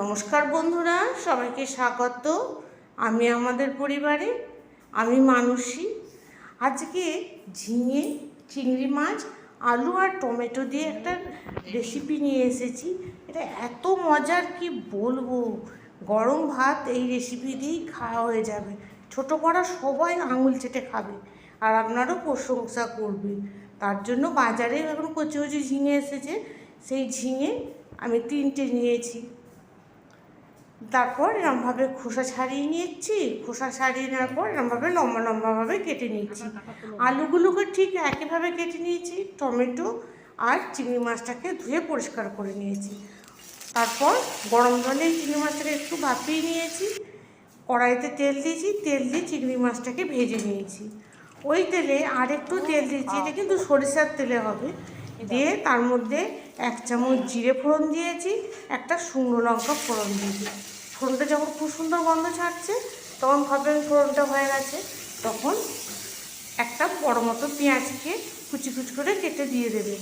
নমস্কার বন্ধুরা, সবাইকে স্বাগত। আমি আমাদের পরিবারে, আমি মানুষী আজকে ঝিঙে, চিংড়ি মাছ, আলু আর টমেটো দিয়ে একটা রেসিপি নিয়ে এসেছি। এটা এত মজার, কি বলব? গরম ভাত এই রেসিপি দিয়েই খাওয়া হয়ে যাবে। ছোটো বড় সবাই আঙুল চেটে খাবে, আর আপনারও প্রশংসা করবে। তার জন্য বাজারে এখন কচি কচি ঝিঙে এসেছে। সেই ঝিঙে আমি তিনটে নিয়েছি। তারপর এরমভাবে খোসা ছাড়িয়ে নিচ্ছি খোসা ছাড়িয়ে নেওয়ার পর এরমভাবে লম্বা লম্বাভাবে কেটে নিচ্ছি আলুগুলোকে ঠিক একইভাবে কেটে নিয়েছি, টমেটো আর চিংড়ি মাছটাকে ধুয়ে পরিষ্কার করে নিয়েছি। তারপর গরম জলে চিংড়ি মাছটাকে একটু ভাপিয়ে নিয়েছি। কড়াইতে তেল দিয়েছি, তেল দিয়ে চিংড়ি মাছটাকে ভেজে নিয়েছি। ওই তেলে আর একটু তেল দিয়েছি, এটা কিন্তু সরিষার তেলে হবে। দিয়ে তার মধ্যে এক চামচ জিরে ফোড়ন দিয়েছি, একটা শুকনো লঙ্কা ফোড়ন দিয়েছি। ফোড়নটা যখন খুব সুন্দর গন্ধ ছাড়ছে, তখন ভাববেন ফোড়নটা হয়ে গেছে। তখন একটা বড় মতো পেঁয়াজকে কুচি কুচি করে কেটে দিয়ে দেবেন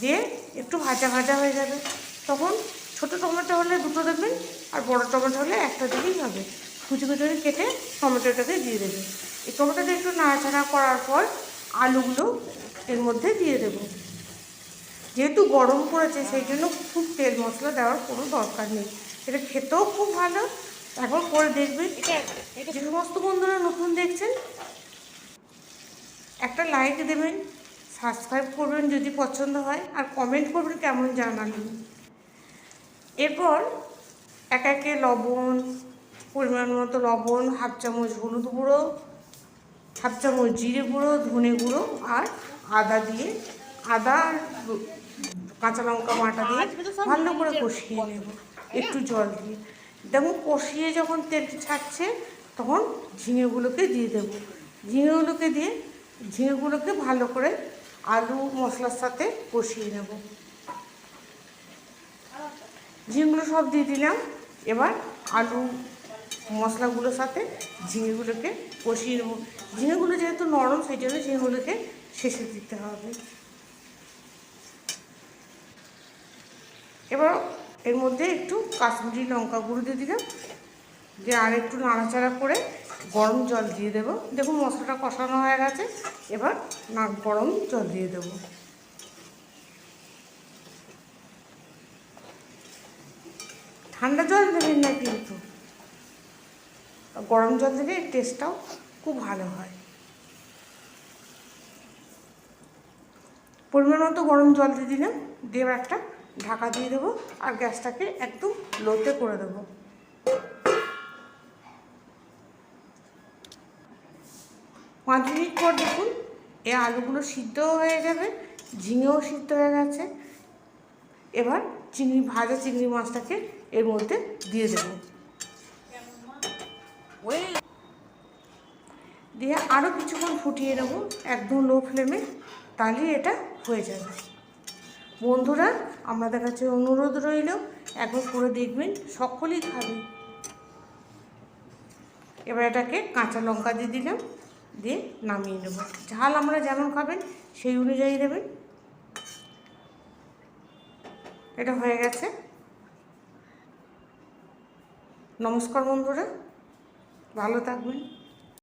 দিয়ে একটু ভাজা ভাজা হয়ে যাবে। তখন ছোটো টমেটো হলে দুটো দেবেন আর বড় টমেটো হলে একটা দিলেই হবে। কুচি কুচি করে কেটে টমেটোটাকে দিয়ে দেবেন এই টমেটোটা একটু নাড়াচাড়া করার পর আলুগুলো এর মধ্যে দিয়ে দেবো। যেহেতু গরম পড়েছে, সেই জন্য খুব তেল মশলা দেওয়ার কোনো দরকার নেই। এটা খেতেও খুব ভালো। একবার করে দেখবেন যে সমস্ত বন্ধুরা নতুন দেখছেন একটা লাইক দেবেন সাবস্ক্রাইব করবেন যদি পছন্দ হয় আর কমেন্ট করবেন কেমন জানালেন। এরপর এক একে লবণ পরিমাণ মতো লবণ হাফ চামচ হলুদ গুঁড়ো হাফ চামচ জিরে গুঁড়ো ধনে গুঁড়ো আর আদা দিয়ে আদা আর কাঁচা লঙ্কা বাটা দিয়ে ভালো করে কষিয়ে নেব। একটু জল দিয়ে। দেখুন কষিয়ে যখন তেল ছাড়ছে, তখন ঝিঙেগুলোকে দিয়ে দেবো। ঝিঙেগুলোকে দিয়ে, ঝিঙেগুলোকে ভালো করে আলু মশলার সাথে কষিয়ে নেব। ঝিঙেগুলো সব দিয়ে দিলাম। এবার আলু মশলাগুলোর সাথে ঝিঙেগুলোকে কষিয়ে নেব। ঝিঙেগুলো যেহেতু নরম, সেই জন্য ঝিঙেগুলোকে শেষে দিতে হবে। এবার এর মধ্যে একটু কাশ্মীরি লঙ্কা গুঁড়ো দিয়ে দিলাম। দিয়ে আর একটু নাড়াচাড়া করে গরম জল দিয়ে দেবো। দেখুন মশলাটা কষানো হয়ে গেছে। এবার না, গরম জল দিয়ে দেবো। ঠান্ডা জল দেবেন না কিন্তু। গরম জল দিলে টেস্টটাও খুব ভালো হয়। পরিমাণ মতো গরম জল দিয়ে দিলাম। দিয়ে একটা ঢাকা দিয়ে দেবো আর গ্যাসটাকে একদম লোতে করে দেবো। পাঁচ মিনিট পর দেখুন এই আলুগুলো সিদ্ধ হয়ে যাবে, ঝিঙেও সিদ্ধ হয়ে গেছে। এবার চিংড়ি, ভাজা চিংড়ি মাছটাকে এর মধ্যে দিয়ে দেবো। দিয়ে আরও কিছুক্ষণ ফুটিয়ে নেব, একদম লো ফ্লেমে তাহলে এটা হয়ে যাবে। বন্ধুরা, আমাদের কাছে অনুরোধ রইল একবার করে দেখবেন, সকলেই খাবে। এবার এটাকে কাঁচা লঙ্কা দিয়ে দিলাম, দিয়ে নামিয়ে নেব। ঝাল আমরা যেমন খাবেন, সেই অনুযায়ী দেবেন। এটা হয়ে গেছে। নমস্কার বন্ধুরা, ভালো থাকবেন।